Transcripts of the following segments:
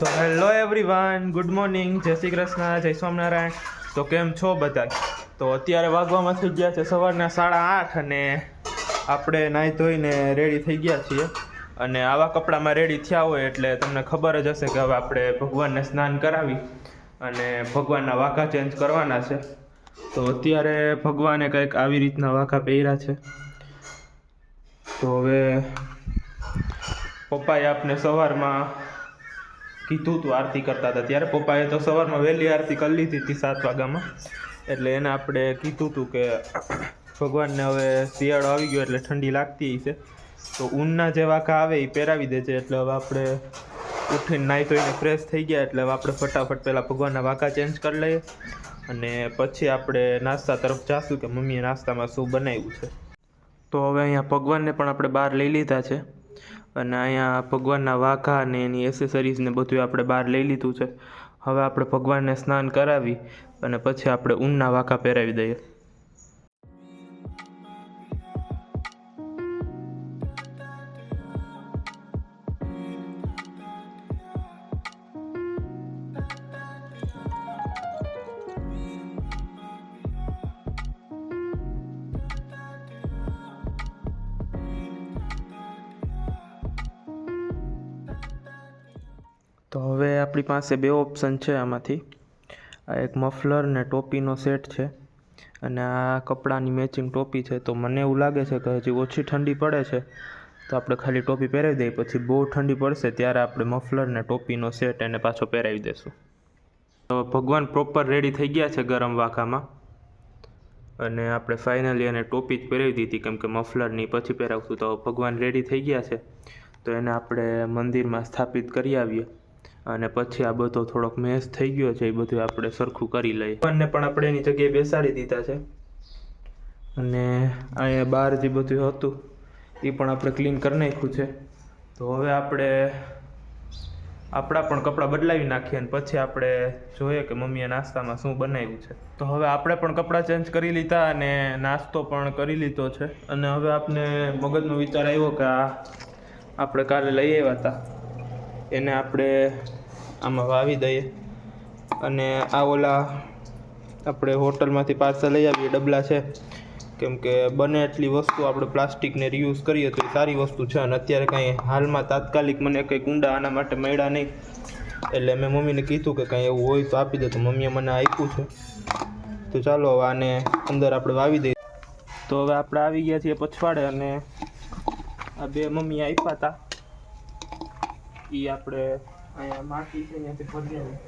તો hello everyone, good morning, જય શ્રી કૃષ્ણ, જય સ્વામિનારાયણ. તો કેમ છો બધા? તો અત્યારે વાગવામાં થઈ ગયા છે સવારના સાડા આઠ અને આપણે નાહી ધોઈને રેડી થઈ ગયા છીએ. અને આવા કપડામાં રેડી થયા હોય એટલે તમને ખબર જ હશે કે હવે આપણે ભગવાનને સ્નાન કરાવી અને ભગવાનના વાઘા ચેન્જ કરવાના છે. તો અત્યારે ભગવાને કંઈક આવી રીતના વાઘા પહેર્યા છે. તો હવે પપ્પાએ આપને સવારમાં કીધું હતું આરતી કરતા હતા ત્યારે પપ્પાએ તો સવારમાં વહેલી આરતી કરી લીધી હતી સાત વાગ્યામાં. એટલે એને આપણે કીધું હતું કે ભગવાનને હવે શિયાળો આવી ગયો એટલે ઠંડી લાગતી છે તો ઊનના જે વાંકા આવે એ પહેરાવી દેજે. એટલે હવે આપણે ઉઠીને નાહી ધોઈને ફ્રેશ થઈ ગયા. એટલે હવે આપણે ફટાફટ પહેલાં ભગવાનના વાંકા ચેન્જ કરી લઈએ. અને પછી આપણે નાસ્તા તરફ જાશું કે મમ્મીએ નાસ્તામાં શું બનાવ્યું છે. તો હવે અહીંયા ભગવાનને પણ આપણે બહાર લઈ લીધા છે. અને અહીંયા ભગવાનના વાઘા અને એની એસેસરીઝ ને બધું આપણે બહાર લઈ લીધું છે. હવે આપણે ભગવાનને સ્નાન કરાવી અને પછી આપણે ઊનના વાઘા પહેરાવી દઈએ. તો હવે આપણી પાસે બે ઓપ્શન છે આમાંથી. આ એક મફલર ને ટોપીનો સેટ છે. અને આ કપડાની મેચિંગ ટોપી છે. તો મને એવું લાગે છે કે હજી ઓછી ઠંડી પડે છે. તો આપણે ખાલી ટોપી પહેરાવી દઈએ, પછી બહુ ઠંડી પડશે ત્યારે આપણે મફલર ને ટોપીનો સેટ એને પાછો પહેરાવી દઈશું તો ભગવાન પ્રોપર રેડી થઈ ગયા છે ગરમ વાઘામાં. અને આપણે ફાઇનલી એને ટોપી જ પહેરાવી દીધી, કેમ કે મફલરની પછી પહેરાવશું. તો ભગવાન રેડી થઈ ગયા છે. તો એને આપણે મંદિરમાં સ્થાપિત કરી આવીએ. અને પછી આ બધો થોડોક મેસ થઈ ગયો છે, એ બધું આપણે સરખું કરી લઈએ. બંને પણ આપણે એની જગ્યાએ બેસાડી દીધા છે. અને અહીંયા બહાર જે બધું હતું, એ પણ આપણે ક્લીન કરી નાખ્યું છે. તો હવે આપણે આપણા પણ કપડાં બદલાવી નાખીએ અને પછી આપણે જોઈએ કે મમ્મીએ નાસ્તામાં શું બનાવ્યું છે. તો હવે આપણે પણ કપડાં ચેન્જ કરી લીધા અને નાસ્તો પણ કરી લીધો છે. અને હવે આપને મગજનો વિચાર આવ્યો કે આ આપણે કાલે લઈ આવ્યા હતા. એને આપણે આમાં વાવી દઈએ. અને આ ઓલા આપણે હોટલમાંથી પાર્સલ લઈ આવીએ, ડબલા છે. કેમ કે બને એટલી વસ્તુ આપણે પ્લાસ્ટિકને રિયુઝ કરીએ તો એ સારી વસ્તુ છે અને અત્યારે કાંઈ હાલમાં તાત્કાલિક મને કંઈ કુંડા આના માટે મળ્યા નહીં. એટલે મેં મમ્મીને કીધું કે કાંઈ એવું હોય તો આપી દે, તો મમ્મીએ મને આપ્યું છે. તો ચાલો હવે આને અંદર આપણે વાવી દઈએ. તો હવે આપણે આવી ગયા છીએ પછવાડે અને આ બે મમ્મી આપ્યા હતા. એ આપણે, અહીંયા માટી છે ત્યાંથી ભરી આવી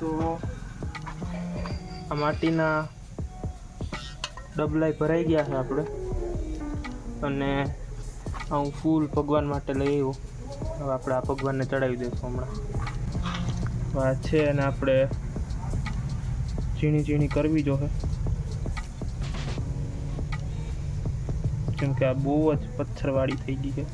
તો આ માટીના ડબલાઈ ભરાઈ ગયા છે આપણે. અને હું ફૂલ ભગવાન માટે લઈ આવ્યો. હવે આપણે આ ભગવાનને ચડાવી દઈશું હમણાં. આ છે અને આપણે ઝીણી ઝીણી કરવી જોઈએ કેમ કે આ બહુ જ પથ્થરવાળી થઈ ગઈ છે.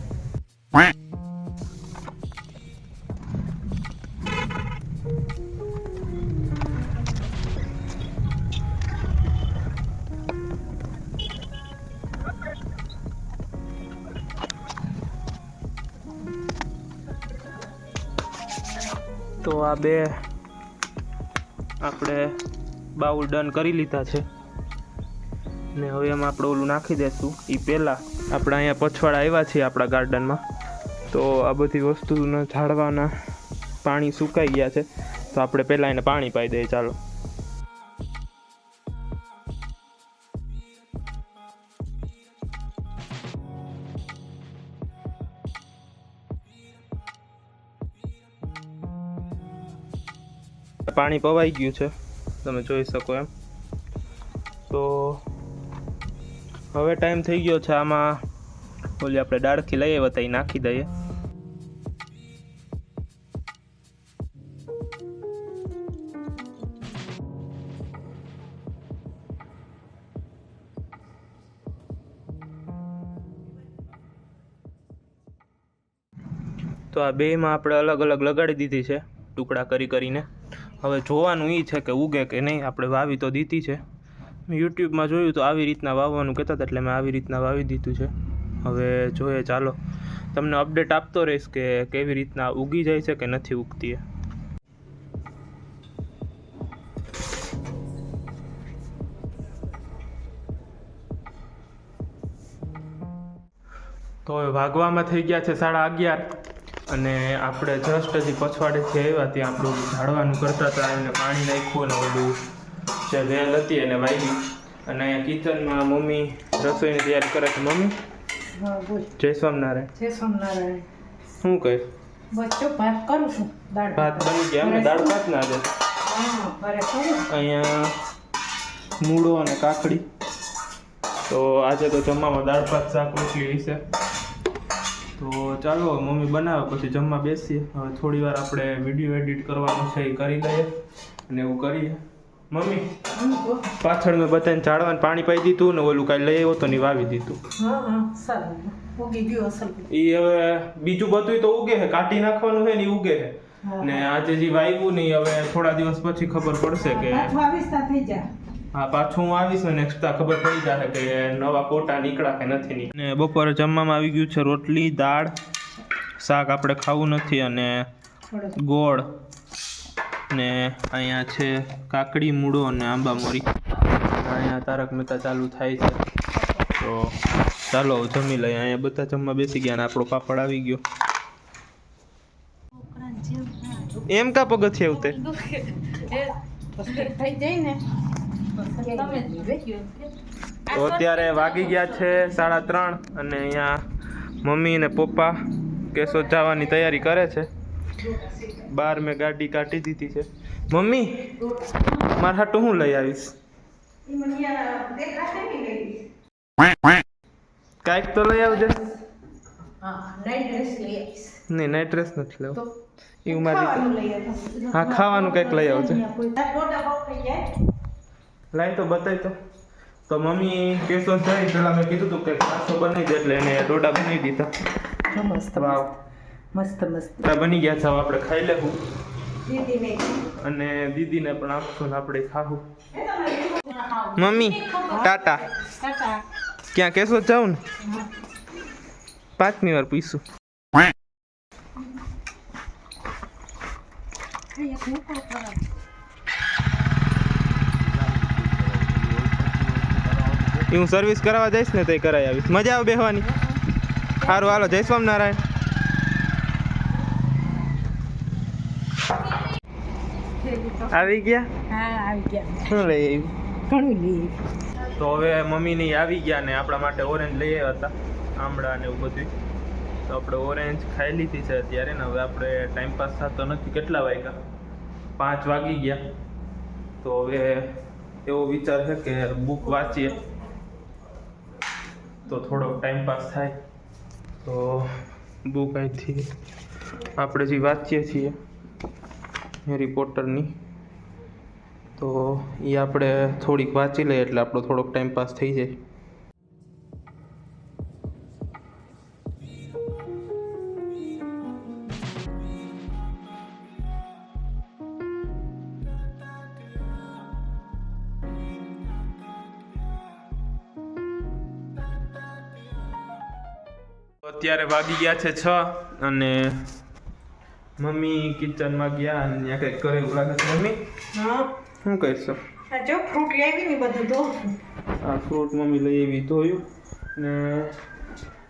તો આ બે આપણે બાઉલ ડન કરી લીધા છે. ને હવે એમાં આપણે ઓલું નાખી દઈશું એ પહેલાં આપણે અહીંયા પછવાડા આવ્યા છીએ આપણા ગાર્ડનમાં. તો આ બધી વસ્તુના ઝાડવાના પાણી સુકાઈ ગયા છે. તો આપણે પહેલાં એને પાણી પાઈ દઈએ. ચાલો. પાણી પવાઈ ગયું છે. તમે જોઈ શકો એમ. તો હવે ટાઈમ થઈ ગયો છે આમાં. ઓલી આપણે ડાળખી લઈએ હતા એ નાખી દઈએ. તો આ બેમાં આપણે અલગ અલગ લગાડી દીધી છે ટુકડા કરી કરીને. હવે જોવાનું એ છે કે ઉગે કે નહીં, આપણે વાવી તો દીધી છે. મેં યુટ્યુબમાં જોયું તો આવી રીતના વાવવાનું કહેતા હતા એટલે મેં આવી રીતના વાવી દીધું છે. હવે જોઈએ, ચાલો. તમને અપડેટ આપતો રહીશ કે કેવી રીતના ઉગી જાય છે કે નથી ઉગતી એ. તો વાગવામાં થઈ ગયા છે સાડા અગિયાર. અને આપણે જસ્ટ હજી પછવાડેથી આવ્યા ત્યાં આપણું ઝાડવાનું કરતા હતા એને પાણી નાખ્યું અને બધું જે વેલ હતી એને વાવી અને અહીંયા કિચનમાં મમ્મી રસોઈની તૈયારી કરે છે. મમ્મી? જય સ્વામિનારાયણ. જય સ્વામિનારાયણ. શું કહે બચ્ચો ભાત કરું છું દાળ ભાત બની ગયા અમે દાળ ભાત ના કરું અહીંયા મૂળો અને કાકડી. તો આજે તો જમવામાં દાળ ભાત શાક રોટલી હશે. તો ચાલો મમ્મી બનાવે પછી જમવા બેસીએ. હવે થોડી વાર આપણે વીડિયો એડિટ કરવાનું છે એ કરી લઈએ અને એવું કરીએ. મમ્મી પાછળ મેં બધાને ઝાડવાનું પાણી પાઈ દીધું ને ઓલું કાંઈ લઈ આવ્યો તો ને વાવી દીધું એ હવે બીજું બધું તો ઉગે છે કાઢી નાખવાનું છે ને એ ઉગે છે. ને આજે જે વાવ્યું ને ઈ હવે થોડા દિવસ પછી ખબર પડશે કે થઈ જા હા પાછું હું આવીશ ને નેક્સ્ટ ખબર પડી જશે કે નવા કોટા નીકળ્યા કે નથી નીકળ્યા. ને બપોરે જમવામાં આવી ગયું છે રોટલી દાળ શાક આપણે ખાવું નથી અને ગોળ ને અહીંયા છે કાકડી મૂળો અને આંબા મોરી. અહીંયા તારક મહેતા ચાલુ થાય છે. તો ચાલો જમી લઈએ. અહીંયા બધા જમવા બેસી ગયા ને આપણો પાપડ આવી ગયો. એમ કા પગથિયા ઉતે થઈ જાય ને. તો અત્યારે વાગી ગયા છે સાડા ત્રણ અને અહીંયા મમ્મી ને પપ્પા કેશોદ જવાની તૈયારી કરે છે. બહાર મેં ગાડી કાઢી દીધી છે. મમ્મી મારા હાટું હું લઈ આવીશ? કાંઈક તો લઈ આવજે. નહીં નાઇટ ડ્રેસ નથી લેવો. એવું મારી હા, ખાવાનું કંઈક લઈ આવજે. લાઈ તો બતાવી તો. તો મમ્મી કેસો જાય પેલા મેં કીધું હતું કે નાસ્તો બની જ એટલે એને ડોડા બનાવી દીધા. મસ્ત વાવ. મસ્ત મસ્ત. તો બની ગયા છે. આપણે ખાઈ લેવું. દીદી અને દીદીને પણ આપશું ને આપણે ખાવું. Mummy tata. ક્યાં કેસો જાઉં ને? પાંચમી વાર પૂછશું. એ હું સર્વિસ કરાવવા જઈશ ને તો એ કરાવી આવીશ. મજા આવે બેહવાની. સારું હાલો જય સ્વામિનારાયણ. આવી ગયા? હા આવી ગયા. શું લઈ આવી? ઘણું લઈ તો હવે મમ્મીને આવી ગયા ને આપણા માટે ઓરેન્જ લઈ આવ્યા હતા આમળા ને એવું બધું તો આપણે ઓરેન્જ ખાઈ લીધી છે અત્યારે ને હવે આપણે ટાઈમ પાસ થતો નથી. કેટલા વાગ્યા? પાંચ વાગી ગયા. તો હવે એવો વિચાર છે કે બુક વાંચીએ. તો થોડોક ટાઈમ પાસ થાય. તો બુક અહીંથી આપણે જે વાંચીએ છીએ હેરી પોટરની તો એ આપણે થોડીક વાંચી લઈએ એટલે આપણો થોડોક ટાઈમ પાસ થઈ જાય. અત્યારે વાગી ગયા છે છ અને મમ્મી કિચનમાં ગયા અને ત્યાં કંઈક કરે એવું લાગે છે. મમ્મી હા. શું કરશો? જો ફ્રૂટ લેવી ને બધું તો આ ફ્રૂટ મમ્મી લઈ આવી ધોયું ને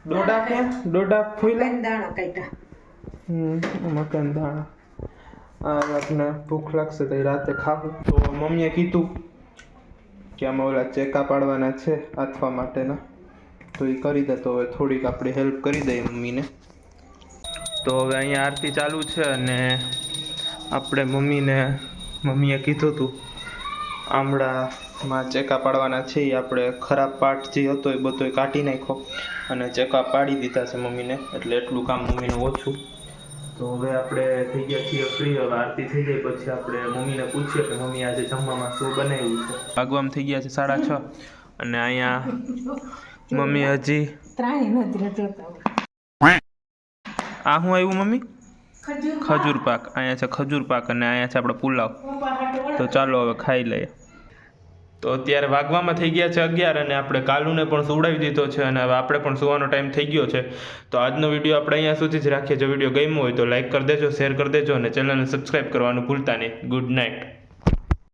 દોડા ક્યાં ડોડા ફૂઈ લઈ દાણા કાઢ્યા. હમ મકાન દાણા. આ આપણે ભૂખ લાગશે તો રાતે ખાવું. તો મમ્મીએ કીધું કે આમાં ઓલા ચેકા પાડવાના છે આથવા માટેના. તો એ કરી દે તો હવે થોડીક આપણે હેલ્પ કરી દઈએ મમ્મીને. તો હવે અહીંયા આરતી ચાલુ છે અને આપણે મમ્મીને, મમ્મીએ કીધું હતું આમળામાં ચેકા પાડવાના છે એ આપણે ખરાબ પાર્ટ જે હતો એ બધો કાઢી નાખ્યો અને ચેકા પાડી દીધા છે મમ્મીને, એટલે એટલું કામ મમ્મીનું ઓછું. તો હવે આપણે થઈ ગયા છીએ ફ્રી હવે આરતી થઈ જાય પછી આપણે મમ્મીને પૂછીએ કે મમ્મી આજે જમવામાં શું બનાવ્યું છે. ભાગવામાં થઈ ગયા છે સાડા છ અને અહીંયા મમ્મી હજી? આ હું આવ્યું મમ્મી? ખજૂર ખજૂર પાક. અહીંયા છે ખજૂર પાક અને અહીંયા છે આપણે પુલાવ. તો ચાલો હવે ખાઈ લઈએ. તો અત્યારે વાગવામાં થઈ ગયા છે અગિયાર અને આપણે કાલુને પણ સુવડાવી દીધો છે અને હવે આપણે પણ સુવાનો ટાઈમ થઈ ગયો છે. તો આજનો વીડિયો આપણે અહીંયા સુધી જ રાખીએ. જો વીડિયો ગમ્યો હોય તો લાઈક કરી દેજો શેર કરી દેજો અને ચેનલને સબસ્ક્રાઈબ કરવાનું ભૂલતા નહીં. Good night.